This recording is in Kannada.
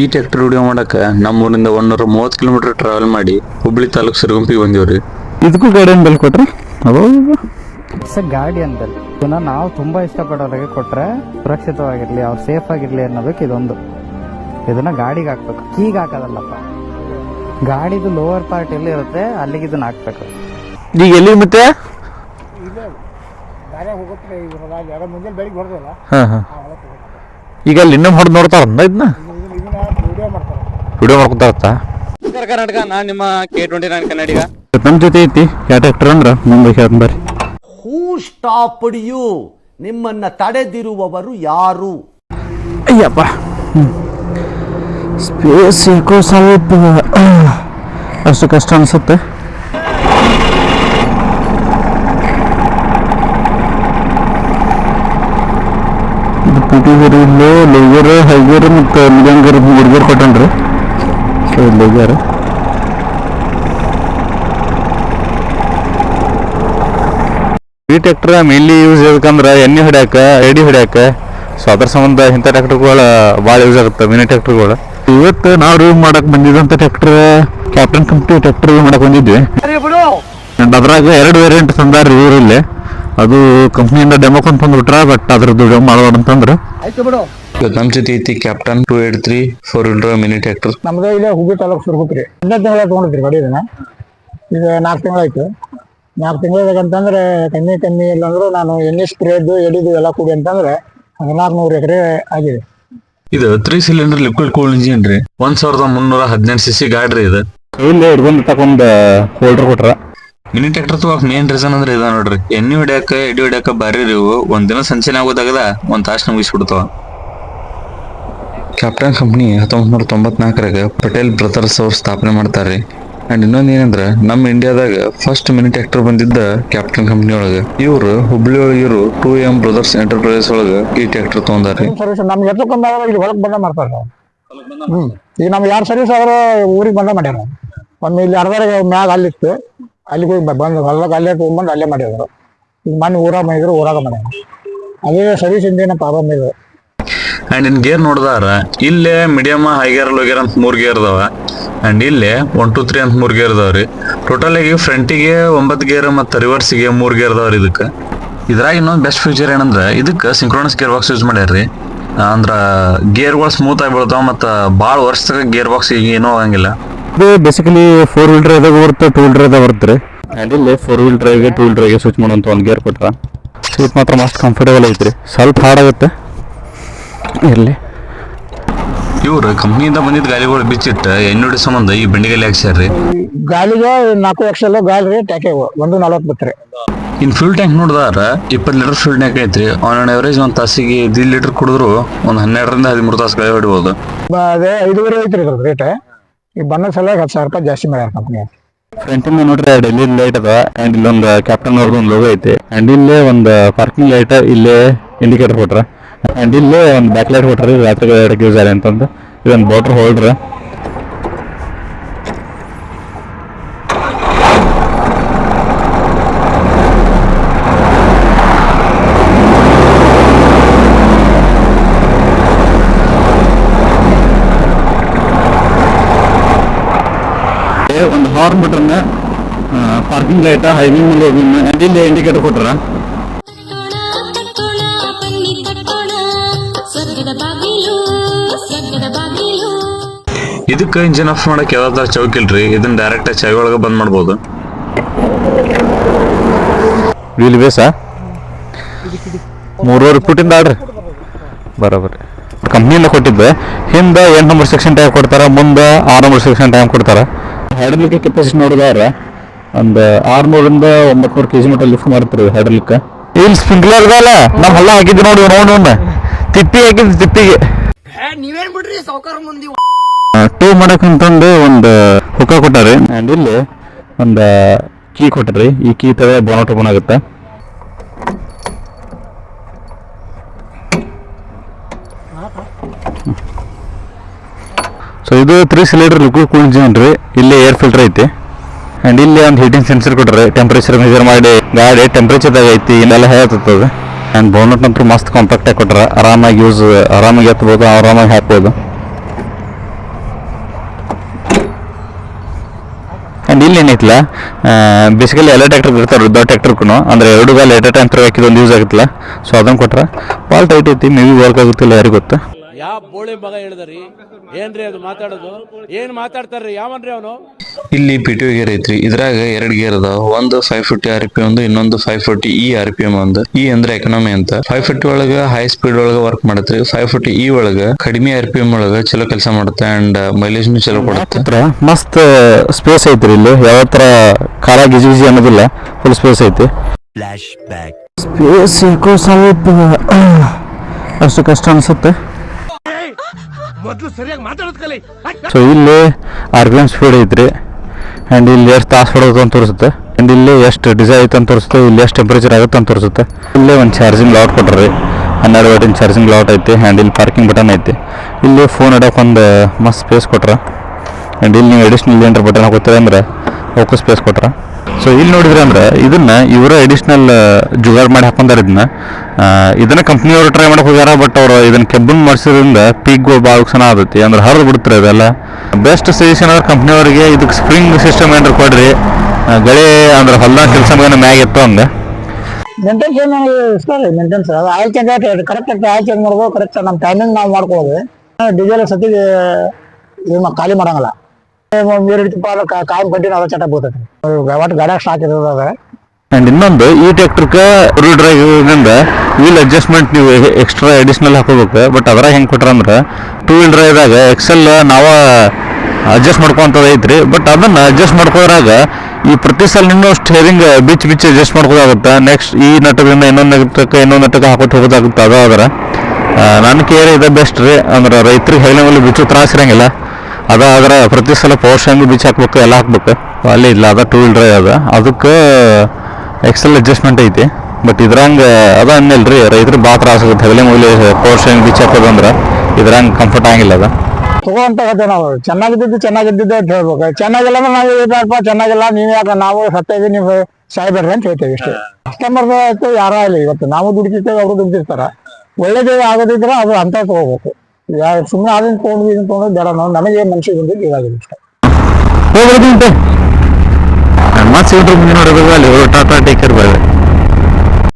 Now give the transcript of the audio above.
ಈ ಟ್ರ್ಯಾಕ್ಟರ್ ವಿಡಿಯೋ ಮಾಡಕ್ಕೆ ನಮ್ಮೂರಿಂದ ಒಂದೂರ ಮೂವತ್ತು ಕಿಲೋಮೀಟರ್ ಟ್ರಾವೆಲ್ ಮಾಡಿ ಹುಬ್ಳಿ ತಾಲೂಕು ಸಿರುಗುಂಪಿಗೆ ಬಂದಿವ್ರಿ. ಇದಕ್ಕೂ ಗಾಡಿ ಅಂದಲ್ಲಿ ಕೊಟ್ರೆ? ಗಾಡಿ ಅಂತ ಇದನ್ನ ನಾವು ತುಂಬಾ ಇಷ್ಟಪಡೋರಿಗೆ ಕೊಟ್ರೆ ಸುರಕ್ಷಿತವಾಗಿರ್ಲಿ ಅವ್ರು ಸೇಫ್ ಆಗಿರ್ಲಿ ಅನ್ನೋದಕ್ಕೆ ಇದೊಂದು. ಇದನ್ನ ಗಾಡಿಗೆ ಹಾಕ್ಬೇಕು. ಕೀಗ್ ಹಾಕೋದಲ್ಲಪ್ಪ. ಗಾಡಿದು ಲೋವರ್ ಪಾರ್ಟ್ ಎಲ್ಲಿ ಇರುತ್ತೆ ಅಲ್ಲಿಗೆ ಇದನ್ನ ಹಾಕ್ಬೇಕು. ಈಗ ಎಲ್ಲಿ ಮತ್ತೆ? ಈಗ ಅಲ್ಲಿ ಇನ್ನೊಮ್ಮೆ ಹೊಡೆದು ನೋಡ್ತಾರ ಇದನ್ನ? ವಿಡಿಯೋ ಮಾಡ್ಕೊತಾರತ್ತಾ ಕರ್ನಾಟಕ ನಾನು ನಿಮ್ಮ ಕೆ ಟ್ವೆಂಟಿ ನೈನ್ ಕನ್ನಡಿಗ ನಮ್ಮ ಜೊತೆ ಐತಿ ಯಾವ ಟ್ರ್ಯಾಕ್ಟರ್ ಅಂದ್ರೆ ಮುಂದೆ ಹೇಳ್ತೀನಿ ಬರ್ರಿ ಹೂ ಸ್ಟಾಪ್ಡ್ ಯು ನಿಮ್ಮನ್ನ ತಡೆದಿರುವವರು ಯಾರು ಅಯ್ಯಪ್ಪ ಸ್ಪೇಸ್ ಯಾಕೋ ಸ್ವಲ್ಪ ಅಷ್ಟು ಕಷ್ಟ ಅನ್ಸುತ್ತೆ ಇದು ಪುಟಿಗರು ಇಲ್ಲೇ ಲೋಗರ್ ಹೈಗರ್ ಮತ್ತು ಮಿಡಂಗರ್ ಹುಡುಗರು ಕೊಟ್ಟನ್ರಿ ಸೊ ಲೋಗರ್ ಈ ಟ್ರ್ಯಾಕ್ಟರ್ ಮೇನ್ಲಿ ಯೂಸ್ ಯಾಕಂದ್ರೆ ಎಣ್ಣೆ ಹೊಡ್ಯಾಕ ಎಡಿ ಹೊಡ್ಯಾಕ ಸೊ ಅದ್ರ ಸಂಬಂಧ ಇಂಥ ಟ್ರ್ಯಾಕ್ಟರ್ಗಳು ಭಾಳ ಯೂಸ್ ಆಗುತ್ತೆ ಮಿನಿ ಟ್ರ್ಯಾಕ್ಟರ್ಗಳು ಇವತ್ತು ನಾವು ರಿವ್ಯೂ ಮಾಡಕ್ ಬಂದಿದ್ದಂಥ ಟ್ರ್ಯಾಕ್ಟರ್ ಕ್ಯಾಪ್ಟನ್ ಕಂಪ್ನಿ ಟ್ರ್ಯಾಕ್ಟರ್ ಮಾಡಕ್ ಬಂದಿದ್ವಿ. ಅಂಡ್ ಅದ್ರಾಗ ಎರಡು ವೇರಿಯಂಟ್ ತಂದಾರ ಇಲ್ಲಿ ಅದು ಕಂಪ್ನಿಯಿಂದ ಡೆಮೋ ಅಂತ ಬಂದ್ಬಿಟ್ರ ಬಟ್ ಅದ್ರದ್ದು ಡೆಮೋ ಮಾಡಬಾರ್ದು ಅಂತಂದ್ರೆ ಇವತ್ತು ನಮ್ಮ ಜೊತೆ ಐತಿ Captain two eight three four hundred mini tractor. ನಮ್ದು ಇಲ್ಲೇ ಹುಬ್ಬಿ ತಾಲೂಕು ಸುರ್ಗುಪ್ರಿ ಹದಿನೈದು ತಿಂಗಳ ತೊಗೊಂಡಿದ್ರಿ ಗಾಡಿ ಇದನ್ನ. ಈಗ ನಾಲ್ಕು ತಿಂಗಳಾಯ್ತು ನಾಲ್ಕು ತಿಂಗಳದಾಗ ಅಂತಂದ್ರೆ ಕಮ್ಮಿ ಕಮ್ಮಿ ಇಲ್ಲ ಅಂದ್ರು ನಾನು ಎಣ್ಣೆ ಸ್ಪ್ರೇದು ಎಡಿದು ಎಲ್ಲ ಕೂಡಿ ಅಂತಂದ್ರೆ ಹದಿನಾರು ನೂರು ಎಕರೆ ಆಗಿದೆ. ಇದು three cylinder liquid cool engine ರೀ. ಒಂದ್ ಸಾವಿರದ ಮುನ್ನೂರ ಹದಿನೆಂಟು ಸಿ ಸಿ ಗಾಡಿ ರೀ ಇದು. ಇಲ್ಲಿ ಹಿಡ್ಕೊಂಡು ತಗೊಂಡ್ ಹೋಲ್ಡರ್ ಕೊಟ್ರ. ಮಿನಿ ಟ್ರ್ಯಾಕ್ಟರ್ ತಗೋಕ್ ಮೇನ್ ರೀಸನ್ ಅಂದ್ರೆ ಇದ ನೋಡ್ರಿ. ಎಣ್ಣೆ ಹೊಡ್ಯಾಕ ಎಡಿ ಹೊಡ್ಯಾಕ ಬಾರಿ ರೀ ಇವು. ಒಂದ್ ದಿನ ಸಂಚೆನ ಆಗೋದಾಗದ ಒಂದ್ ತಾಸ್ ಮುಗಿಸ್ಬಿಡ್ತಾವ. ಕ್ಯಾಪ್ಟನ್ ಕಂಪ್ನಿ ಹತ್ತೊಂಬತ್ ನೂರ ತೊಂಬತ್ನಾಲ್ಕರಾಗ ಪಟೇಲ್ ಬ್ರದರ್ಸ್ ಅವ್ರು ಸ್ಥಾಪನೆ ಮಾಡ್ತಾರೆ ಅಂಡ್ ಇನ್ನೊಂದ್ ಏನಂದ್ರ ನಮ್ಮ ಇಂಡಿಯಾದಾಗ ಫಸ್ಟ್ ಮಿನಿ ಟ್ರ್ಯಾಕ್ಟರ್ ಬಂದಿದ್ದ ಕ್ಯಾಪ್ಟನ್ ಕಂಪ್ನಿ ಒಳಗ. ಇವ್ರು ಹುಬ್ಳಿ ಒಳಗ ಇವರು ಟೂ ಎಂ ಬ್ರದರ್ಸ್ ಎಂಟರ್ಪ್ರೈಸ್ ಒಳಗ ಈ ಟ್ರ್ಯಾಕ್ಟರ್ ತಗೊಂಡಾರೆ ನಮ್ಗೆ ಎತ್ತಕ್ಕೆ ಬಂದಾಗ ಇಲ್ಲಿ ಹೊಲಕ್ ಬಂದ ಮಾಡ್ತಾರೆ ಈಗ ನಮ್ಗೆ ಯಾರು ಸರ್ವಿಸ್ ಆದ್ರೆ ಊರಿಗೆ ಬಂದ ಮಾಡ್ಯಾರ ಒಮ್ಮೆ ಇಲ್ಲಿ ಅರ್ಧರಿಗೆ ಮ್ಯಾಗ ಅಲ್ಲಿತ್ತು ಅಲ್ಲಿಗೆ ಹೋಗಿ ಬಂದು ಹೊಲದಾಗ ಅಲ್ಲೇ ತೊಗೊಂಬಂದು ಅಲ್ಲೇ ಮಾಡಿದ್ರು ಈಗ ಮನೆ ಊರಾಗ ಮಾಡಿದ್ರು ಊರಾಗ ಮಾಡ್ಯಾರ. ಅದೇ ಸರ್ವಿಸ್ ಇಂದ ಪ್ರಾಬ್ಲಮ್ ಇದೆ ಅಂಡ್ ಇನ್ ಗೇರ್ ನೋಡಿದಾರ. ಇಲ್ಲೇ medium high gear low gear ಅಂತ ಮೂರ್ ಗೇರ್ ಅದಾವ. ಅಂಡ್ ಇಲ್ಲೇ ಒನ್ ಟು ತ್ರೀ ಅಂತ ಮೂರ್ ಗೇರ್ ಅದಾವ್ರಿ. ಟೋಟಲ್ ಆಗಿ ಫ್ರಂಟಿಗೆ ಒಂಬತ್ತು ಗೇರ್ ಮತ್ತು ರಿವರ್ಸಿಗೆ ಮೂರ್ ಗೇರ್ ಅದಾವ್ರಿ ಇದಕ್ಕೆ. ಇದ್ರಾಗ ಇನ್ನೊಂದು ಬೆಸ್ಟ್ ಫೀಚರ್ ಏನಂದ್ರೆ ಇದಕ್ಕೆ ಸಿಂಕ್ರೋನಸ್ ಗೇರ್ ಬಾಕ್ಸ್ ಯೂಸ್ ಮಾಡ್ಯಾರ ರೀ ಅಂದ್ರೆ ಗೇರ್ಗಳು ಸ್ಮೂತ್ ಆಗಿ ಬೀಳ್ತಾವ ಮತ್ತು ಭಾಳ ವರ್ಷದಾಗ ಗೇರ್ ಬಾಕ್ಸ್ ಈಗ ಏನೂ ಆಗಂಗಿಲ್ಲ. ಇದು ಬೇಸಿಕಲಿ ಫೋರ್ ವೀಲ್ ಡ್ರೈವ್ ಬರುತ್ತೆ ಟೂ ವೀಲ್ ಡ್ರೈವ್ ಬರುತ್ತೆ. ರೀ ಆ್ಯಂಡ್ ಇಲ್ಲಿ ಫೋರ್ ವೀಲ್ ಡ್ರೈವ್ಗೆ ಟೂ ವೀಲ್ ಡ್ರೈವ್ಗೆ ಸ್ವಿಚ್ ಮಾಡೋಂಥ ಒಂದು ಗೇರ್ ಕೊಟ್ರ. ಸೀಟ್ ಮಾತ್ರ ಮಸ್ತ್ ಕಂಫರ್ಟೇಬಲ್ ಐತ್ರಿ. ಸ್ವಲ್ಪ ಹಾರ್ಡ್ ಆಗುತ್ತೆ. ಇರಲಿ. ಇವ್ರು ಕಂಪ್ನಿಯಿಂದ ಬಂದಿದ್ದ ಗಾಲಿಗಳು ಬಿಚ್ಚಿಟ್ಟ ಎಣ್ಣುಡಿ ಸಂಬಂಧ ಈ ಬೆಂಡಿಗಲ್ಲಿ ಹಾಕ್ಸ್ಯಾರ್ರಿ. ಗಾಲಿಗೆ ನಾಲ್ಕು ಎಕ್ಸೆಲ್ ಗಾಲಿ ಟ್ಯಾಕೆ ಒಂದು ನಲ್ವತ್ತು ಬತ್ರಿ. ಇನ್ ಫ್ಯೂಲ್ ಟ್ಯಾಂಕ್ ನೋಡಿದಾರ ಇಪ್ಪತ್ತು ಲೀಟರ್ ಫ್ಯೂಲ್ ಟ್ಯಾಂಕ್ ಐತ್ರಿ. ಆನ್ ಎವರೇಜ್ ಒಂದು ತಾಸಿಗೆ ಐದು ಲೀಟರ್ ಕುಡಿದ್ರು ಒಂದು ಹನ್ನೆರಡರಿಂದ ಹದಿಮೂರು ತಾಸು ಗಾಳಿ ಹೊಡಿಬೋದು. ಬ- ಅದೇ ಐದುವರೆ ಐತ್ರಿ ಇದ್ರದ್ದು ರೇಟ್ ಈ ಬನ್ನ ಸಲುವಾಗಿ ಹತ್ತು ಸಾವಿರ ರೂಪಾಯಿ ಜಾಸ್ತಿ ಮಾಡ್ಯಾರ ಕಂಪ್ನಿ ಫ್ರಂಟಿಂದ ನೋಡ್ರಿ ಡೆಲ್ಲಿ ಲೈಟ್ ಅದ ಆ್ಯಂಡ್ ಇಲ್ಲೊಂದು ಕ್ಯಾಪ್ಟನ್ ಅವ್ರದ್ದು ಒಂದು ಲೋಗೋ ಐತಿ. ಆ್ಯಂಡ್ ಇಲ್ಲೇ ಒಂದು ಪಾರ್ಕಿಂಗ್ ಲೈಟ್ ಇಲ್ಲೇ ಇಂಡಿಕೇಟರ್ ಕೊಟ್ರ. ಆ್ಯಂಡ್ ಇಲ್ಲೇ ಒಂದು ಬ್ಯಾಕ್ ಲೈಟ್ ಕೊಟ್ರಿ ರಾತ್ರಿ ಎಡಕ್ಕೆ ಯೂಸ್ ಆಗಿ ಅಂತಂದು ಇದೊಂದು ಬಾಟ್ರ್ ಹೋಲ್ಡ್ರ ಒಂದು ಹಾರ್ನ್ ಬಟನ್ ಪಾರ್ಕಿಂಗ್ ಲೈಟ್ ಹೈವಿಂಗ್ ಮೇಲೆ ಆ್ಯಂಡ್ ಇಲ್ಲೇ ಇಂಡಿಕೇಟರ್ ಕೊಟ್ರ ಇದಕ್ಕೆ ಇಂಜಿನ್ ಆಫ್ ಮಾಡಕ್ಕೆ ಯಾವ್ದಾರ ಚೌಕ್ ಇಲ್ರಿ? ಇದನ್ನ ಡೈರೆಕ್ಟ್ ಚವಿ ಒಳಗೆ ಬಂದ್ ಮಾಡ್ಬೋದು. ವೀಲ್ ಬೇಸ ಮೂರುವರೆ ಫುಟಿಂದ ಆಡ್ರಿ. ಬರೋಬರಿ. ಕಂಪ್ನಿಯಿಂದ ಕೊಟ್ಟಿದ್ದೆ. ಹಿಂದೆ ಎಂಟು ನಂಬರ್ ಸೆಕ್ಷನ್ ಟೈಮ್ ಕೊಡ್ತಾರ ಮುಂದೆ ಆರು ನಂಬರ್ ಸೆಕ್ಷನ್ ಟೈಮ್ ಕೊಡ್ತಾರ. ಹೈಡ್ರಲಿಕ್ ಕೆಪಾಸಿಟಿ ನೋಡಿದಾರೆ ಒಂದು ಆರ್ನೂರಿಂದ ಒಂಬತ್ನೂರು ಕೆ ಜಿ ಮಟ್ಟ ಲಿಫ್ಟ್ ಮಾಡ್ತಾರೆ ಹೈಡ್ರಲಿಕ್ ಏನ್ ಸ್ಪ್ರಿಂಕ್ಲರ್ ಇದಲ್ಲ ನಾವು ಹಲ್ಲ ಹಾಕಿದ್ವಿ ನೋಡಿ ನೋಡಿ. ತಿಪ್ಪಿ ಸೌಕರ್ ತಿಪ್ಪಿಗೆ. ಟೂ ಮಾಡಕ್ಕಂತಂದು ಒಂದು ಹುಕ್ಕ ಕೊಟ್ಟಾರಿ. ಅಂಡ್ ಇಲ್ಲಿ ಒಂದು ಕೀ ಕೊಟ್ಟಾರಿ. ಈ ಕೀ ತರ ಬೋನಟ್ ಓಪನ್ ಆಗುತ್ತೆ ಸೊ ಇದು three cylinder liquid cool engine ರೀ. ಇಲ್ಲಿ ಏರ್ ಫಿಲ್ಟರ್ ಐತಿ. ಅಂಡ್ ಇಲ್ಲಿ ಒಂದು ಹೀಟಿಂಗ್ ಸೆನ್ಸರ್ ಕೊಟ್ಟರೆ. ಟೆಂಪರೇಚರ್ ಮೆಜರ್ ಮಾಡಿ ಗಾಡಿ ಟೆಂಪರೇಚರ್ ಐತಿ ಇಲ್ಲೆಲ್ಲ ಹೇಳ್ತದ ಆ್ಯಂಡ್ ಬೋನಟ್ನಂತೂ ಮಸ್ತ್ ಕಾಂಪ್ಯಾಕ್ಟಾಗಿ ಕೊಟ್ಟರೆ ಆರಾಮಾಗಿ ಯೂಸ್ ಆರಾಮಾಗಿ ಎತ್ಬೋದು, ಆರಾಮಾಗಿ ಹಾಕ್ಬೋದು. ಆ್ಯಂಡ್ ಇಲ್ಲಿ ಏನೈತಿಲ್ಲ ಬೇಸಿಕಲಿ ಎಲ್ಲ ಟ್ಯಾಕ್ಟರ್ ಇರ್ತಾರೆ ದೊಡ್ಡ ಟ್ಯಾಕ್ಟರ್ಗೂ ಅಂದರೆ ಎರಡು ಗಾಲ ಎಟ್ ಟೈಮ್ ತರಬೇಕಿದ್ದು ಒಂದು ಯೂಸ್ ಆಗುತ್ತಲ್ಲ. ಸೊ ಅದನ್ನು ಕೊಟ್ಟರೆ ಭಾಳ ಟೈಟ್ ಐತಿ ಮೇ ಬಿ ವರ್ಕ್ ಆಗುತ್ತಿಲ್ಲ ಯಾರಿಗೊತ್ತು ಯಾವ ಬೋಳಿ ಮಗ ಹೇಳಿದ್ರಿ? ಏನ್ರಿ ಅದು ಮಾತಾಡೋದು? ಏನ್ ಮಾತಾಡ್ತಾರ್ರಿ? ಯಾವನ್ರಿ ಅವನು? ಇಲ್ಲಿ ಪಿ ಟಿ ಗೇರ್ ಐತ್ರಿ ಇದ್ರಾಗ ಎರಡ್ ಗೇರ್ ಅದಾವ. ಒಂದು ಫೈವ್ ಫಿಫ್ಟಿ ಆರ್ ಪಿ ಒಂದು ಇನ್ನೊಂದು five fifty E R P M ಒಂದು. ಇ ಅಂದ್ರೆ ಎಕನಾಮಿ ಅಂತ. ಫೈವ್ ಫಿಫ್ಟಿ ಒಳಗ ಹೈ ಸ್ಪೀಡ್ ಒಳಗ ವರ್ಕ್ ಮಾಡತ್ರಿ. ಫೈವ್ ಫಿಫ್ಟಿ ಇ ಒಳಗ ಕಡಿಮೆ ಆರ್ ಪಿ ಎಂ ಒಳಗ ಚಲೋ ಕೆಲಸ ಮಾಡುತ್ತೆ ಅಂಡ್ ಮೈಲೇಜ್ ಚಲೋ ಕೊಡುತ್ತೆ. ಮಸ್ತ್ ಸ್ಪೇಸ್ ಐತ್ರಿ ಇಲ್ಲಿ. ಯಾವ ತರ ಖಾರ ಗಿಜಿ ಗಿಜಿ ಅನ್ನೋದಿಲ್ಲ. ಫುಲ್ ಸ್ಪೇಸ್ ಐತಿ. ಸ್ಪೇಸ್ ಯಾಕೋ ಸ್ವಲ್ಪ ಅಷ್ಟು ಕಷ್ಟ ಅನ್ಸುತ್ತೆ. ಸೊ ಇಲ್ಲಿ ಆರ್ ಫೀಡ್ ಐತ್ರಿ. ಆ್ಯಂಡ್ ಇಲ್ಲಿ ಎಷ್ಟು ತಾಸು ಹೊಡೋದು ಅಂತ ತೋರಿಸುತ್ತೆ. ಆ್ಯಂಡ್ ಇಲ್ಲಿ ಎಷ್ಟು ಡಿಸೈ ಐತೆ ಅಂತ ತೋರಿಸುತ್ತೆ. ಇಲ್ಲಿ ಎಷ್ಟು ಟೆಂಪ್ರೇಚರ್ ಆಗುತ್ತೆ ಅಂತ ತೋರಿಸುತ್ತೆ. ಇಲ್ಲೇ ಒಂದು ಚಾರ್ಜಿಂಗ್ ಲಾಟ್ ಕೊಟ್ರಿ. ಹನ್ನೆರಡು ವಾಟಿನ ಚಾರ್ಜಿಂಗ್ ಲಾಟ್ ಐತಿ. ಆ್ಯಂಡ್ ಇಲ್ಲಿ ಪಾರ್ಕಿಂಗ್ ಬಟನ್ ಐತಿ. ಇಲ್ಲಿ ಫೋನ್ ಇಡೋಕೆ ಒಂದು ಮಸ್ತ್ ಸ್ಪೇಸ್ ಕೊಟ್ರೆ. ಆ್ಯಂಡ್ ಇಲ್ಲಿ ನೀವು ಅಡಿಷ್ನಲ್ ಏನಾರ ಬಟನ್ ಹಾಕೋತೀರ ಅಂದ್ರೆ ಅವಕ್ಕೂ ಸ್ಪೇಸ್ ಕೊಟ್ರ. ಸೊ ಇಲ್ಲಿ ನೋಡಿದ್ರೆ ಅಂದ್ರೆ ಇದನ್ನ ಇವರ ಅಡಿಷ್ನಲ್ ಜುಗಾರ್ ಮಾಡಿ ಹಾಕೊಂಡಾರ ಇದನ್ನ ಇದನ್ನ ಕಂಪ್ನಿಯವರು ಟ್ರೈ ಮಾಡಕ್ ಹೋಗ್ಯಾರ ಬಟ್ ಅವ್ರು ಇದನ್ನ ಕೆಬ್ಬನ್ ಮಾಡಿಸೋದ್ರಿಂದ ಪೀಕ್ಗಳು ಭಾಳ ಸಣ್ಣ ಆಗುತ್ತೆ ಅಂದ್ರೆ ಹರಿದು ಬಿಡ್ತಾರೆ ಇದೆಲ್ಲ. ಬೆಸ್ಟ್ ಸಜೆಷನ್ ಅಂದ್ರೆ ಕಂಪ್ನಿಯವರಿಗೆ ಇದಕ್ಕೆ ಸ್ಪ್ರಿಂಗ್ ಸಿಸ್ಟಮ್ ಏನಾರು ಕೊಡ್ರಿ. ಗಳೆ ಅಂದ್ರೆ ಹೊಲ್ದಾಗ ಕೆಲಸ ಮ್ಯಾಗ ಇತ್ತು ಅಂದ. ಮೇಂಟೆನ್ಸ್ ಏನು ಮೇಂಟೆನ್ಸ್ ಅದು oil change correct oil change ಮಾಡ್ಬೋದು ಕರೆಕ್ಟ್ ನಮ್ಮ ಟೈಮಿಂಗ್ ನಾವು ಮಾಡ್ಕೊಳ್ಳೋದು ಡೀಸೆಲ್ ಸತಿ ಏನು ಖಾಲಿ ಮಾಡಂಗಿಲ್ಲ. ನೀರು ಹಿಡಿತಪ್ಪ ಅದು ಕಾಯಿ ಅದ ಒಟ್ಟು ಗಾಡಿಯಾಗ ಅದ ಅಂಡ್ ಇನ್ನೊಂದು, ಈ ಟ್ರ್ಯಾಕ್ಟರ್ಕ ರೂಲ್ ಡ್ರೈವ್ನಿಂದ ವೀಲ್ ಅಡ್ಜಸ್ಟ್ಮೆಂಟ್ ನೀವು ಎಕ್ಸ್ಟ್ರಾ ಅಡಿಷನಲ್ ಹಾಕೋಬೇಕು. ಬಟ್ ಅದ್ರಾಗ ಹೆಂಗೆ ಕೊಟ್ರ ಅಂದ್ರೆ ಟೂ ವೀಲ್ ಡ್ರೈವ್ದಾಗ ಎಕ್ಸೆಲ್ ನಾವ ಅಡ್ಜಸ್ಟ್ ಮಾಡ್ಕೊಂತದ ಐತ್ರಿ. ಬಟ್ ಅದನ್ನ ಅಡ್ಜಸ್ಟ್ ಮಾಡ್ಕೋದ್ರಾಗ ಈ ಪ್ರತಿ ಸಲ ನಿನ್ನೂ ಸ್ಟೇರಿಂಗ್ ಬಿಚ್ ಬಿಚ್ ಅಡ್ಜಸ್ಟ್ ಮಾಡ್ಕೋದಾಗುತ್ತೆ ನೆಕ್ಸ್ಟ್ ಈ ನಟದಿಂದ ಇನ್ನೊಂದು ನಟಕ್ಕೆ ಇನ್ನೊಂದು ನಟಕ್ಕೆ ಹಾಕೋತ ಹೋಗೋದಾಗುತ್ತೆ. ಅದ ಅದರ ನನ್ನ ಕೇರ್ ಇದೆ ಬೆಸ್ಟ್ ರೀ. ಅಂದ್ರೆ ರೈತರಿಗೆ ಹೆಗಲ ಮೇಲೆ ಬಿಚ್ಚು ತ್ರಾಸ ಇರಂಗಿಲ್ಲ. ಅದ ಆದ್ರೆ ಪ್ರತಿ ಸಲ ಪವರ್ ಶೇಂಗ್ ಬೀಚ್ ಹಾಕ್ಬೇಕು, ಎಲ್ಲ ಹಾಕ್ಬೇಕು. ಅಲ್ಲಿ ಇಲ್ಲ, ಅದ ಟೂ ವೀಲ್ ಡ್ರೈವ್ ಅದ. ಅದಕ್ಕೆ ಎಕ್ಸೆಲ್ ಅಡ್ಜಸ್ಟ್ಮೆಂಟ್ ಐತಿ. ಬಟ್ ಇದ್ರಂಗೆ ಅದ ಅನ್ನಿಲ್ರಿ ರೈತರಿಗೆ ಭಾಳ ತ್ರಾಸ ಆಗುತ್ತೆ. ಹೆಗಲೆ ಮೂಲಿ ಪವರ್ ಶೇಂಗ್ ಬೀಚ್ ಹಾಕೋದಂದ್ರೆ ಇದ್ರಂಗೆ ಕಂಫರ್ಟ್ ಆಗಿಲ್ಲ ಅದ. ತಗೋಂತ ನಾವು. ಚೆನ್ನಾಗಿದ್ದು ಚೆನ್ನಾಗಿದ್ದಿದ್ದೆ ಅಂತ ಹೇಳ್ಬೇಕು. ಚೆನ್ನಾಗಿಲ್ಲ ಅಂದ್ರೆ ನಾವು ಇಲ್ಲಪ್ಪ ಚೆನ್ನಾಗಿಲ್ಲ, ನೀವು ಯಾಕೆ ನಾವು ಸತ್ತೇವಿ, ನೀವು ಸಾಯ್ಬೇಡ್ರಿ ಅಂತ ಹೇಳ್ತೇವೆ ಇಷ್ಟೇ. ಕಸ್ಟಮರ್ ಯಾರ ಇಲ್ಲ ಇವತ್ತು. ನಾವು ದುಡಿತಿರ್ತೇವೆ ಅವರು ದುಡಿತಿರ್ತಾರ ಒಳ್ಳೇದೇ ಆಗೋದಿದ್ರೆ ಅದು ಅಂತ ತಗೋಬೇಕು. ಸುಮ್ಮನೆ ಅದನ್ನ ತಗೊಂಡು ಇದನ್ನ ತಗೊಂಡು ಬೇಡ ನಾವು ನಮಗೆ ಮನ್ಸಿಗೆ ಬಂದಿದ್ದು ಇದಾಗಿದೆ ಇಷ್ಟ ಹೋಗ್ಬೋದು ಮತ್ತೆ ಸಿಗ್ತಾರೆ ಮುಂದೆ ನೋಡೋದು ಅಲ್ಲಿ ಟಾಟಾ ಟೇಕರ್ ಬರ್ರಿ